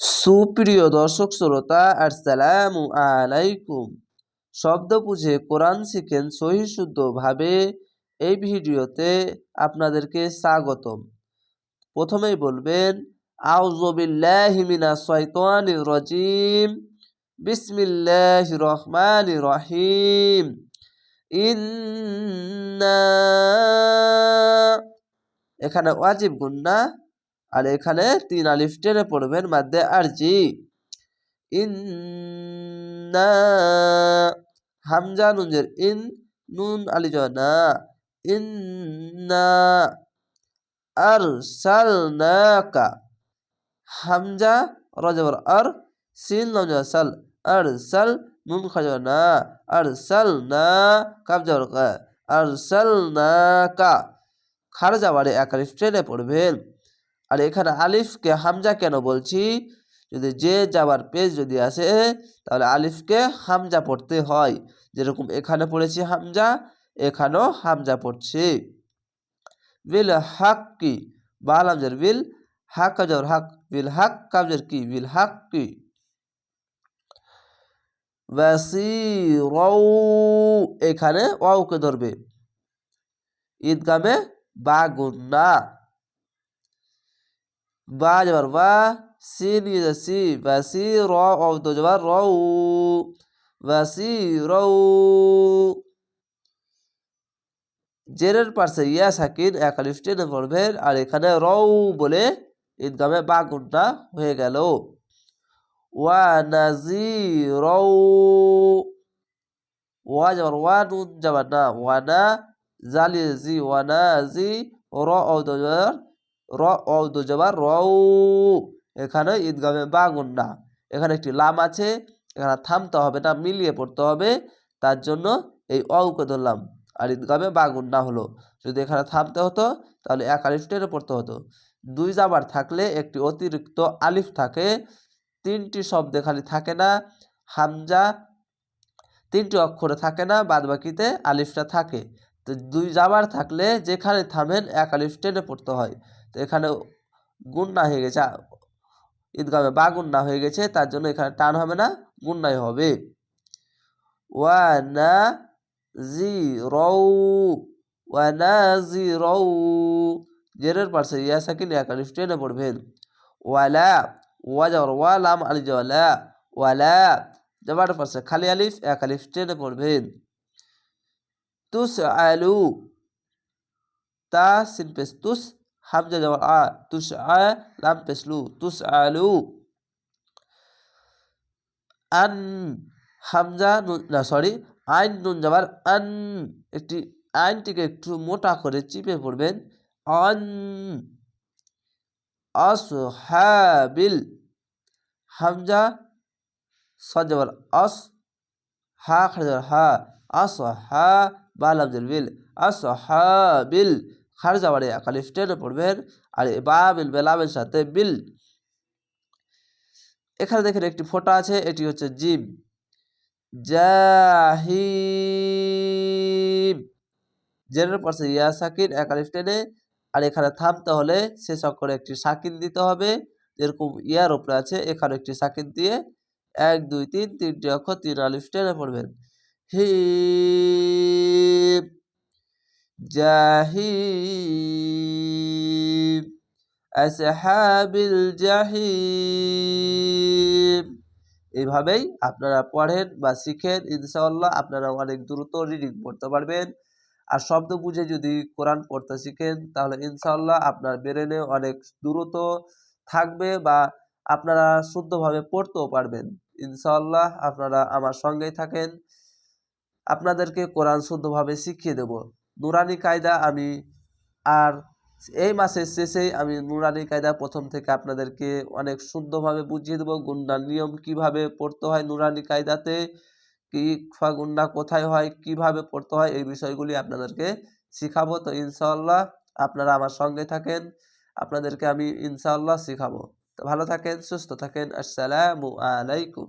সুপ্রিয় দর্শক শ্রোতা, আসসালামু আলাইকুম। শব্দ বুঝে কোরআন শিখেন সহি শুদ্ধভাবে এই ভিডিওতে আপনাদেরকে স্বাগতম। প্রথমেই বলবেন আউজবিল্লাহি মিনাশ শাইতানির রাজিম, বিসমিল্লাহির রহমানির রহিম। ইন্না, এখানে ওয়াজিব গুন্না আর এখানে তিন আলিফ টেনে পড়বেন মাদ্দে আরজি ইন্না হামজা নুনজের ইন, নুন আলি না। ইন্না আরসালনাকা হামজা রজবর আর সিন লমজা সাল, আরসাল নুন খাজা না। আরসালনা কাবজর কা, আরসালনাকা খারজা বাড়ি এক আলিফ পড়বেন। আর এখানে আলিফকে হামজা কেন বলছি? যদি যে যাবার পেজ যদি আসে, তাহলে আলিফকে হামজা পড়তে হয়। যেরকম এখানে পড়েছি হামজা, এখানেও হামজা পড়ছি। বিল হাক কি বাল হামজার বিল হাক কাজর হাক বিল হাক কাবজের কি, বিল হাক কি এখানে ওকে ধরবে। ঈদগামে বা গুন্না বা যাবার বা সিন ইয়ে সি বা সি র অব্দ যাবার র বা সি র জেরের পাশে ইয়া সাকিন একালিফ টেনে পড়বেন আর এখানে রউ বলে ঈদগামে বা গুন্না হয়ে গেল। ওয়া নাজি রউ ওয়া যাবার ওয়া নুন যাবার না ওয়া না জালি জি ওয়া না জি র অব্দ র অদু জবার রউ এখানে ঈদগামে বাগুন না এখানে একটি লাম আছে, এখানে থামতে হবে না, মিলিয়ে পড়তে হবে। তার জন্য এই অউকে ধরলাম। আর ঈদগামে বাগুন না হলো। যদি এখানে থামতে হতো, তাহলে এক আলিফ টেনে পড়তে হতো। দুই জাবার থাকলে একটি অতিরিক্ত আলিফ থাকে। তিনটি শব্দে খালি থাকে না, হামজা তিনটি অক্ষরে থাকে না বাদ বাকিতে আলিফটা থাকে। তো দুই জাবার থাকলে যেখানে থামেন, এক আলিফ টেনে পড়তে হয়। তো এখানে গুন্না হয়ে গেছে ঈদগামে বা গুন্না হয়ে গেছে, তার জন্য এখানে টান হবে না গুন্নাই হবে। ওয়ানা জি রৌ ওয়ানা জি রৌ জেরের পাশে ইয়া সাকিন একালিফ টেনে পড়বেন। ওয়ালা ওয়া যাওয়ার ওয়া লাম আলি ওয়ালা ওয়ালা যাবার পাশে খালি আলিফ এক আলিফ টেনে পড়বেন। তুস আলু, তা সিন পেস তুস হামজা যাওয়ার আ তুস আ পেসলু তুস আলু আন হামজা না সরি আইন নুন যাবার আন একটি আইনটিকে একটু মোটা করে চিপে পড়বেন। অন আসহাবিল হামজা সজাবার আস হা খাজার হা আস হা বালাম বিল আস বিল খারজা বাড়ি খালি টেনে পড়বেন আর বা বিল বেলামের সাথে বিল এখানে দেখেন একটি ফোটা আছে এটি হচ্ছে জিম জাহিম জেনের পাশে ইয়া সাকিন একালিফ টেনে আর এখানে থামতে হলে শেষ অক্ষরে একটি সাকিন দিতে হবে যেরকম ইয়ার উপরে আছে এখানে একটি সাকিন দিয়ে এক দুই তিন তিনটি অক্ষর তিন আলিফ টেনে পড়বেন হি জাহিম আসহাবিল জাহিম এইভাবেই আপনারা পড়েন বা শিখেন, ইনশাআল্লাহ আপনারা অনেক দ্রুত রিডিং পড়তে পারবেন। আর শব্দ বুঝে যদি কোরআন পড়তে শিখেন, তাহলে ইনশাআল্লাহ আপনার ব্রেনে অনেক দ্রুত থাকবে বা আপনারা শুদ্ধভাবে পড়তেও পারবেন। ইনশাআল্লাহ আপনারা আমার সঙ্গেই থাকেন। আপনাদেরকে কোরআন শুদ্ধভাবে শিখিয়ে দেব। নুরানি কায়দা আমি আর এই মাসের শেষেই আমি নুরানি কায়দা প্রথম থেকে আপনাদেরকে অনেক শুদ্ধভাবে বুঝিয়ে দেবো, গুন্ডার নিয়ম কীভাবে পড়তে হয় নুরানি কায়দাতে, কি গুন্ডা কোথায় হয়, কীভাবে পড়তে হয়, এই বিষয়গুলি আপনাদেরকে শিখাবো। তো ইনশাআল্লাহ আপনারা আমার সঙ্গে থাকেন, আপনাদেরকে আমি ইনশাআল্লাহ শিখাবো। তো ভালো থাকেন, সুস্থ থাকেন, আসসালামু আলাইকুম।